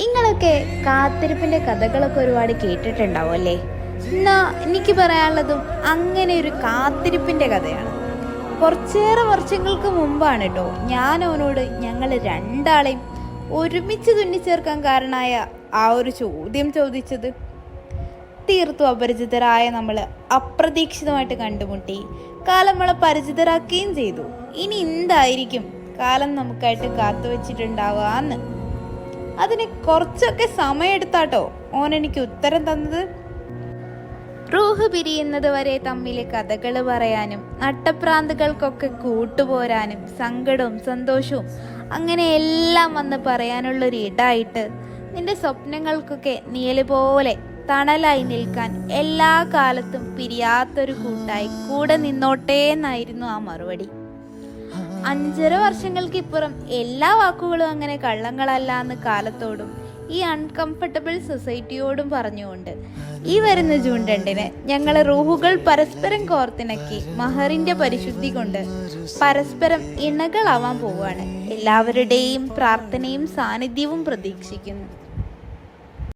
നിങ്ങളൊക്കെ കാത്തിരിപ്പിന്റെ കഥകളൊക്കെ ഒരുപാട് കേട്ടിട്ടുണ്ടാവും അല്ലേ? എന്നാ എനിക്ക് പറയാനുള്ളതും അങ്ങനെ ഒരു കാത്തിരിപ്പിന്റെ കഥയാണ്. കുറച്ചേറെ വർഷങ്ങൾക്ക് മുമ്പാണ് കേട്ടോ ഞാൻ അവനോട് ഞങ്ങൾ രണ്ടാളെയും ഒരുമിച്ച് തുന്നിച്ചേർക്കാൻ കാരണമായ ആ ഒരു ചോദ്യം ചോദിച്ചത്. തീർത്തും അപരിചിതരായ നമ്മൾ അപ്രതീക്ഷിതമായിട്ട് കണ്ടുമുട്ടി കാലം നമ്മളെ പരിചിതരാക്കുകയും ചെയ്തു. ഇനി എന്തായിരിക്കും? കാലം നമുക്കായിട്ട് കാത്തുവച്ചിട്ടുണ്ടാവുക എന്ന് അതിന് കുറച്ചൊക്കെ സമയമെടുത്താട്ടോ ഓൻ എനിക്ക് ഉത്തരം തന്നത്. റൂഹ് പിരിയുന്നത് വരെ തമ്മിൽ കഥകൾ പറയാനും നട്ടപ്രാന്തുകൾക്കൊക്കെ കൂട്ടുപോരാനും സങ്കടവും സന്തോഷവും അങ്ങനെ എല്ലാം വന്ന് പറയാനുള്ളൊരു ഇടായിട്ട് നിന്റെ സ്വപ്നങ്ങൾക്കൊക്കെ നീൽ പോലെ തണലായി നിൽക്കാൻ എല്ലാ കാലത്തും പിരിയാത്തൊരു കൂട്ടായി കൂടെ നിന്നോട്ടേന്നായിരുന്നു ആ മറുപടി. അഞ്ചര വർഷങ്ങൾക്കിപ്പുറം എല്ലാ വാക്കുകളും അങ്ങനെ കള്ളങ്ങളല്ല എന്ന് കാലത്തോടും ഈ അൺകംഫർട്ടബിൾ സൊസൈറ്റിയോടും പറഞ്ഞുകൊണ്ട്. ഈ വരുന്ന ജൂൺ രണ്ടിന് ഞങ്ങളെ റൂഹുകൾ പരസ്പരം കോർത്തിണക്കി മഹറിന്റെ പരിശുദ്ധി കൊണ്ട് പരസ്പരം ഇണകളാവാൻ പോവുകയാണ്. എല്ലാവരുടെയും പ്രാർത്ഥനയും സാന്നിധ്യവും പ്രതീക്ഷിക്കുന്നു.